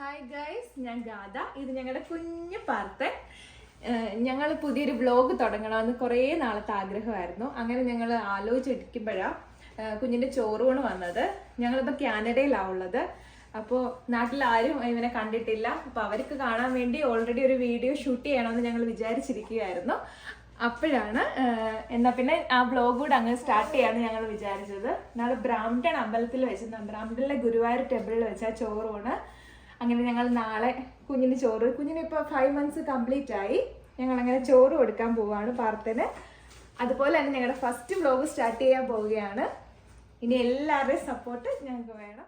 Hi guys ഞാൻ ഗാഥ. ഇത് ഞങ്ങളുടെ കുഞ്ഞു പാർത്തൻ. ഞങ്ങൾ പുതിയൊരു വ്ലോഗ് തുടങ്ങണമെന്ന് കുറേ നാളത്തെ ആഗ്രഹമായിരുന്നു. അങ്ങനെ ഞങ്ങൾ ആലോചിച്ചിരിക്കുമ്പോഴാണ് കുഞ്ഞിന്റെ ചോറൂണ് വന്നത്. ഞങ്ങളിപ്പോൾ കാനഡയിലാണ് ഉള്ളത് അപ്പോൾ നാട്ടിലാരും ഇവനെ കണ്ടിട്ടില്ല. അപ്പോൾ അവർക്ക് കാണാൻ വേണ്ടി ഓൾറെഡി ഒരു വീഡിയോ ഷൂട്ട് ചെയ്യണമെന്ന് ഞങ്ങൾ വിചാരിച്ചിരിക്കുകയായിരുന്നു. അപ്പോഴാണ് എന്നാൽ പിന്നെ ആ ബ്ലോഗ് കൂടെ അങ്ങ് സ്റ്റാർട്ട് ചെയ്യാമെന്ന് ഞങ്ങൾ വിചാരിച്ചത്. നാളെ ബ്രാംപ്ടൺ അമ്പലത്തിൽ വെച്ച് ബ്രാംപ്ടണിലെ ഗുരുവായൂർ ടെമ്പിളിൽ വെച്ച ചോറൂണ്. അങ്ങനെ ഞങ്ങൾ നാളെ കുഞ്ഞിന് ചോറ് കുഞ്ഞിന് ഇപ്പോൾ ഫൈവ് മന്ത്സ് കംപ്ലീറ്റ് ആയി. ഞങ്ങൾ അങ്ങനെ ചോറ് കൊടുക്കാൻ പോവുകയാണ് പാർത്തിന്. അതുപോലെ തന്നെ ഞങ്ങളുടെ ഫസ്റ്റ് വ്ലോഗ് സ്റ്റാർട്ട് ചെയ്യാൻ പോവുകയാണ്. ഇനി എല്ലാവരുടെയും സപ്പോർട്ട് ഞങ്ങൾക്ക് വേണം.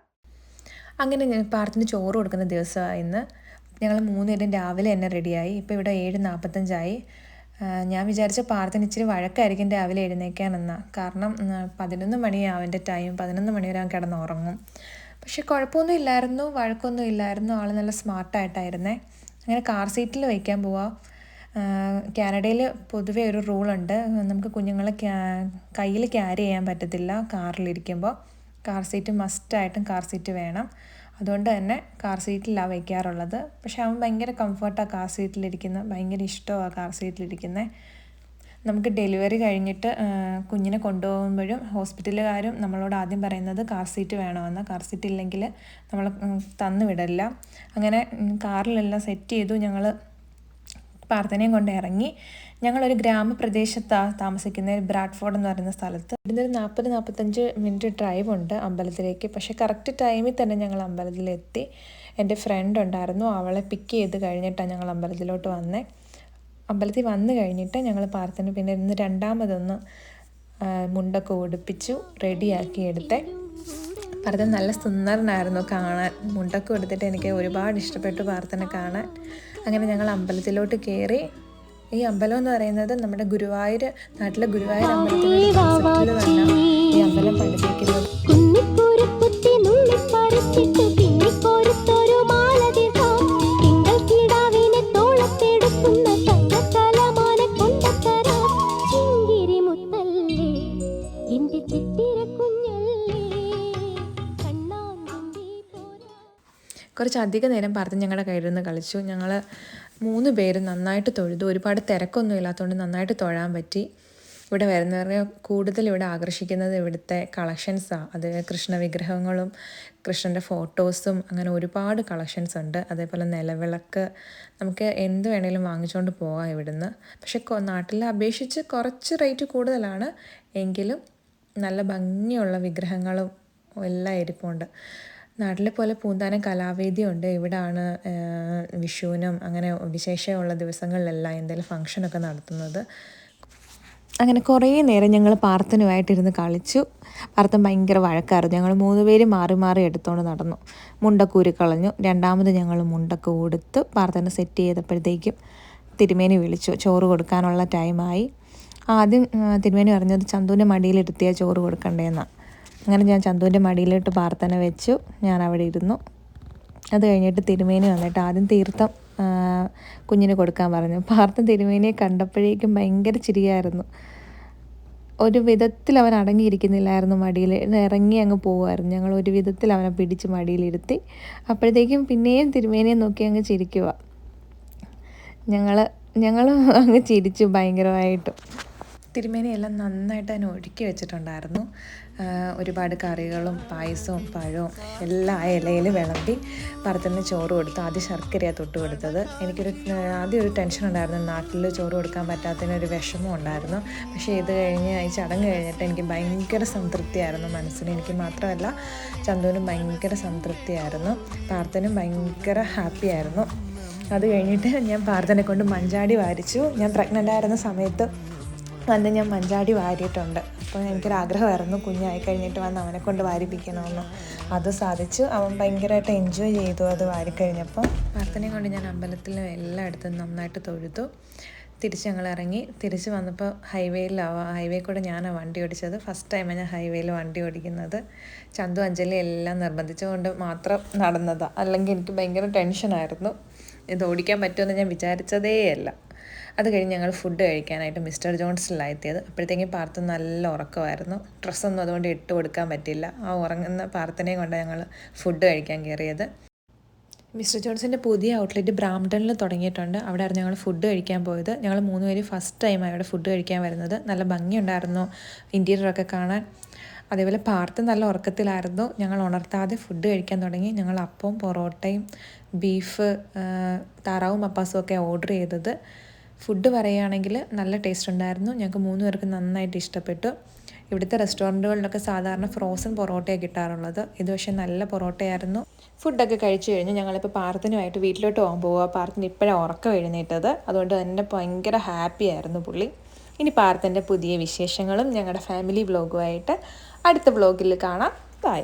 അങ്ങനെ പാർത്തിന് ചോറ് കൊടുക്കുന്ന ദിവസമായിരുന്നു ഞങ്ങൾ മൂന്നുപേരും രാവിലെ തന്നെ റെഡിയായി ഇപ്പോൾ ഇവിടെ ഏഴ് നാൽപ്പത്തഞ്ചായി ഞാൻ വിചാരിച്ച പാർത്തിന് ഇച്ചിരി വഴക്കായിരിക്കും രാവിലെ എഴുന്നേക്കാനെന്ന കാരണം പതിനൊന്ന് മണിയാവും അവന്റെ ടൈം പതിനൊന്ന് മണി വരെ അവൻ കിടന്നുറങ്ങും പക്ഷെ കുഴപ്പമൊന്നും ഇല്ലായിരുന്നു വഴക്കൊന്നും ഇല്ലായിരുന്നു. ആൾ നല്ല സ്മാർട്ടായിട്ടായിരുന്നേ. അങ്ങനെ കാർ സീറ്റിൽ വയ്ക്കാൻ പോവാം. കാനഡയിൽ പൊതുവേ ഒരു റൂളുണ്ട്. നമുക്ക് കുഞ്ഞുങ്ങളെ കയ്യിൽ ക്യാരി ചെയ്യാൻ പറ്റത്തില്ല കാറിലിരിക്കുമ്പോൾ കാർ സീറ്റ് മസ്റ്റായിട്ടും കാർ സീറ്റ് വേണം. അതുകൊണ്ട് തന്നെ കാർ സീറ്റിലാണ് വയ്ക്കാറുള്ളത്. പക്ഷെ അവൻ ഭയങ്കര കംഫർട്ടാണ് കാർ സീറ്റിലിരിക്കുന്നത് ഭയങ്കര ഇഷ്ടമാണ് കാർ സീറ്റിലിരിക്കുന്നത് നമുക്ക് ഡെലിവറി കഴിഞ്ഞിട്ട് കുഞ്ഞിനെ കൊണ്ടുപോകുമ്പോഴും ഹോസ്പിറ്റലുകാരും നമ്മളോട് ആദ്യം പറയുന്നത് കാർ സീറ്റ് വേണമെന്ന്. കാർ സീറ്റ് ഇല്ലെങ്കിൽ നമ്മൾ തന്നു വിടില്ല. അങ്ങനെ കാറിലെല്ലാം സെറ്റ് ചെയ്തു. ഞങ്ങൾ പ്രാർത്ഥനയും കൊണ്ട് ഇറങ്ങി. ഞങ്ങളൊരു ഗ്രാമപ്രദേശത്താണ് താമസിക്കുന്ന ബ്രാഡ്ഫോർഡ് എന്ന് പറയുന്ന സ്ഥലത്ത്. ഇവിടുന്ന് ഒരു നാൽപ്പത് നാൽപ്പത്തഞ്ച് മിനിറ്റ് ഡ്രൈവ് ഉണ്ട് അമ്പലത്തിലേക്ക്. പക്ഷേ കറക്റ്റ് ടൈമിൽ തന്നെ ഞങ്ങൾ അമ്പലത്തിലെത്തി. എന്റെ ഫ്രണ്ട് ഉണ്ടായിരുന്നു. അവളെ പിക്ക് ചെയ്ത് കഴിഞ്ഞിട്ടാണ് ഞങ്ങൾ അമ്പലത്തിലോട്ട് വന്നേ. അമ്പലത്തിൽ വന്നു കഴിഞ്ഞിട്ട് ഞങ്ങൾ പ്രാർത്ഥന പിന്നെ ഇന്ന് രണ്ടാമതൊന്ന് മുണ്ടൊക്കെ ഉടുപ്പിച്ചു റെഡിയാക്കി എടുത്തേ. ഭരതൻ നല്ല സുന്ദരനായിരുന്നു കാണാൻ. മുണ്ടൊക്കെ എടുത്തിട്ട് എനിക്ക് ഒരുപാട് ഇഷ്ടപ്പെട്ടു പ്രാർത്ഥന കാണാൻ. അങ്ങനെ ഞങ്ങൾ അമ്പലത്തിലോട്ട് കയറി. ഈ അമ്പലം എന്ന് പറയുന്നത് നമ്മുടെ ഗുരുവായൂർ നാട്ടിലെ ഗുരുവായൂർ അമ്പലത്തിൽ ഈ അമ്പലം പണിതിരിക്കുന്നത് കുറച്ചധികം നേരം പറഞ്ഞ് ഞങ്ങളുടെ കയ്യിൽ നിന്ന് കളിച്ചു. ഞങ്ങൾ മൂന്ന് പേരും നന്നായിട്ട് തൊഴുതു. ഒരുപാട് തിരക്കൊന്നും ഇല്ലാത്തതുകൊണ്ട് നന്നായിട്ട് തൊഴാൻ പറ്റി. ഇവിടെ വരുന്നവരെ കൂടുതൽ ഇവിടെ ആകർഷിക്കുന്നത് ഇവിടുത്തെ കളക്ഷൻസാണ് അത് കൃഷ്ണ വിഗ്രഹങ്ങളും കൃഷ്ണന്റെ ഫോട്ടോസും അങ്ങനെ ഒരുപാട് കളക്ഷൻസ് ഉണ്ട്. അതേപോലെ നിലവിളക്ക് നമുക്ക് എന്ത് വേണേലും വാങ്ങിച്ചുകൊണ്ട് പോകാം ഇവിടുന്ന്. പക്ഷെ നാട്ടിലെ അപേക്ഷിച്ച് കുറച്ച് റേറ്റ് കൂടുതലാണ്. എങ്കിലും നല്ല ഭംഗിയുള്ള വിഗ്രഹങ്ങളും എല്ലാം ഇരിപ്പുണ്ട്. നാട്ടിലെ പോലെ പൂന്താനം കലാവേദിയുണ്ട് ഇവിടാണ് വിഷുവിനും അങ്ങനെ വിശേഷമുള്ള ദിവസങ്ങളിലെല്ലാം എന്തെങ്കിലും ഫങ്ഷനൊക്കെ നടത്തുന്നത്. അങ്ങനെ കുറേ നേരം ഞങ്ങൾ പാർത്തനുമായിട്ടിരുന്ന് കളിച്ചു. പാർത്തൻ ഭയങ്കര വഴക്കായിരുന്നു. ഞങ്ങൾ മൂന്ന് പേര് മാറി മാറി എടുത്തുകൊണ്ട് നടന്നു. മുണ്ടക്കൂരി കളഞ്ഞു. രണ്ടാമത് ഞങ്ങൾ മുണ്ടൊക്കെ കൊടുത്ത് പാർത്തനെ സെറ്റ് ചെയ്തപ്പോഴത്തേക്കും തിരുമേനി വിളിച്ചു. ചോറ് കൊടുക്കാനുള്ള ടൈമായി ആദ്യം തിരുമേനി പറഞ്ഞത് ചന്തുവിന്റെ മടിയിലിരുത്തിയാൽ ചോറ് കൊടുക്കണ്ടേന്നാണ് അങ്ങനെ ഞാൻ ചന്തുവിന്റെ മടിയിലിട്ട് പ്രാർത്ഥന വെച്ചു. ഞാൻ അവിടെ ഇരുന്നു. അത് കഴിഞ്ഞിട്ട് തിരുമേനി വന്നിട്ട് ആദ്യം തീർത്ഥം കുഞ്ഞിന് കൊടുക്കാൻ പറഞ്ഞു. പാർത്ഥൻ തിരുമേനിയെ കണ്ടപ്പോഴേക്കും ഭയങ്കര ചിരിയായിരുന്നു. ഒരു വിധത്തിൽ അവൻ അടങ്ങിയിരിക്കുന്നില്ലായിരുന്നു മടിയിൽ. ഇറങ്ങി അങ്ങ് പോകുമായിരുന്നു ഞങ്ങൾ ഒരു വിധത്തിൽ അവനെ പിടിച്ച് മടിയിലിരുത്തി. അപ്പോഴത്തേക്കും പിന്നെയും തിരുമേനിയെ നോക്കി അങ്ങ് ചിരിക്കുക ഞങ്ങൾ ഞങ്ങൾ അങ്ങ് ചിരിച്ചു ഭയങ്കരമായിട്ടും. തിരുമേനിയെല്ലാം നന്നായിട്ട് അതിനെ ഒഴുക്കി വെച്ചിട്ടുണ്ടായിരുന്നു. ഒരുപാട് കറികളും പായസവും പഴവും എല്ലാം ആ ഇലയിൽ വിളമ്പി പറത്തിന് ചോറ് കൊടുത്തു. ആദ്യം ശർക്കരയാണ് തൊട്ട് കൊടുത്തത്. എനിക്കൊരു ആദ്യം ഒരു ടെൻഷൻ ഉണ്ടായിരുന്നു. നാട്ടിൽ ചോറ് കൊടുക്കാൻ പറ്റാത്തതിനൊരു വിഷമം ഉണ്ടായിരുന്നു. പക്ഷേ ഇത് കഴിഞ്ഞ് ഈ ചടങ്ങ് കഴിഞ്ഞിട്ട് എനിക്ക് ഭയങ്കര സംതൃപ്തിയായിരുന്നു മനസ്സിന്. എനിക്ക് മാത്രമല്ല ചന്തുവിനും ഭയങ്കര സംതൃപ്തിയായിരുന്നു. പ്രാർത്ഥനും ഭയങ്കര ഹാപ്പിയായിരുന്നു അത് കഴിഞ്ഞിട്ട് ഞാൻ പാർത്ഥനെ കൊണ്ട് മഞ്ചാടി വാരിച്ചു. ഞാൻ പ്രഗ്നന്റ് ആയിരുന്ന സമയത്ത് വന്ന് ഞാൻ മഞ്ചാടി വാരിയിട്ടുണ്ട്. അപ്പോൾ എനിക്കൊരാഗ്രഹമായിരുന്നു കുഞ്ഞായി കഴിഞ്ഞിട്ട് വന്ന് അവനെ കൊണ്ട് വാരിപ്പിക്കണമെന്ന്. അത് സാധിച്ചു. അവൻ ഭയങ്കരമായിട്ട് എൻജോയ് ചെയ്തു അത് വാരിക്കഴിഞ്ഞപ്പോൾ. പ്രാർത്ഥനയും കൊണ്ട് ഞാൻ അമ്പലത്തിലും എല്ലായിടത്തും നന്നായിട്ട് തൊഴുതു. തിരിച്ച് ഞങ്ങൾ ഇറങ്ങി. തിരിച്ച് വന്നപ്പോൾ ഹൈവേയിലാവാം ഹൈവേ കൂടെ ഞാനാണ് വണ്ടി ഓടിച്ചത്. ഫസ്റ്റ് ടൈമാണ് ഞാൻ ഹൈവേയിൽ വണ്ടി ഓടിക്കുന്നത്. ചന്തു അഞ്ജലി എല്ലാം നിർബന്ധിച്ചുകൊണ്ട് മാത്രം നടന്നതാണ് അല്ലെങ്കിൽ എനിക്ക് ഭയങ്കര ടെൻഷനായിരുന്നു ഇത് ഓടിക്കാൻ പറ്റുമെന്ന് ഞാൻ വിചാരിച്ചതേ അല്ല അത് കഴിഞ്ഞ് ഞങ്ങൾ ഫുഡ് കഴിക്കാനായിട്ട് മിസ്റ്റർ ജോൺസിലാണ് എത്തിയത് അപ്പോഴത്തേക്കും പാർത്ത് നല്ല ഉറക്കമായിരുന്നു. ഡ്രസ്സൊന്നും അതുകൊണ്ട് ഇട്ട് കൊടുക്കാൻ പറ്റില്ല ആ ഉറങ്ങുന്ന പാർത്തനെയും കൊണ്ട് ഞങ്ങൾ ഫുഡ് കഴിക്കാൻ കയറിയത്. മിസ്റ്റർ ജോൺസിന്റെ പുതിയ ഔട്ട്ലെറ്റ് ബ്രാംപ്ടണിൽ തുടങ്ങിയിട്ടുണ്ട്. അവിടെ ഞങ്ങൾ ഫുഡ് കഴിക്കാൻ പോയത്. ഞങ്ങൾ മൂന്ന് പേര് ഫസ്റ്റ് ടൈമാണ് അവിടെ ഫുഡ് കഴിക്കാൻ വരുന്നത്. നല്ല ഭംഗിയുണ്ടായിരുന്നു ഇന്റീരിയറൊക്കെ കാണാൻ. അതേപോലെ പാർത്ത് നല്ല ഉറക്കത്തിലായിരുന്നു. ഞങ്ങൾ ഉണർത്താതെ ഫുഡ് കഴിക്കാൻ തുടങ്ങി. ഞങ്ങൾ അപ്പവും പൊറോട്ടയും ബീഫ് താറാവും അപ്പാസും ഒക്കെ ഓർഡർ ചെയ്തത്. ഫുഡ് പറയുകയാണെങ്കിൽ നല്ല ടേസ്റ്റ് ഉണ്ടായിരുന്നു. ഞങ്ങൾക്ക് മൂന്ന് പേർക്ക് നന്നായിട്ട് ഇഷ്ടപ്പെട്ടു. ഇവിടുത്തെ റെസ്റ്റോറന്റുകളിലൊക്കെ സാധാരണ ഫ്രോസൺ പൊറോട്ടയാണ് കിട്ടാറുള്ളത്. ഇത് പക്ഷേ നല്ല പൊറോട്ടയായിരുന്നു. ഫുഡൊക്കെ കഴിച്ചു കഴിഞ്ഞ് ഞങ്ങളിപ്പോൾ പാർത്തിനുമായിട്ട് വീട്ടിലോട്ട് പോകാൻ പോവുക. പാർത്തിന് ഇപ്പോഴാണ് ഉറക്കം എഴുന്നേറ്റത്. അതുകൊണ്ട് തന്നെ ഭയങ്കര ഹാപ്പി ആയിരുന്നു പുള്ളി. ഇനി പാർത്തിന്റെ പുതിയ വിശേഷങ്ങളും ഞങ്ങളുടെ ഫാമിലി വ്ലോഗുമായിട്ട് അടുത്ത വ്ലോഗിൽ കാണാം. ബൈ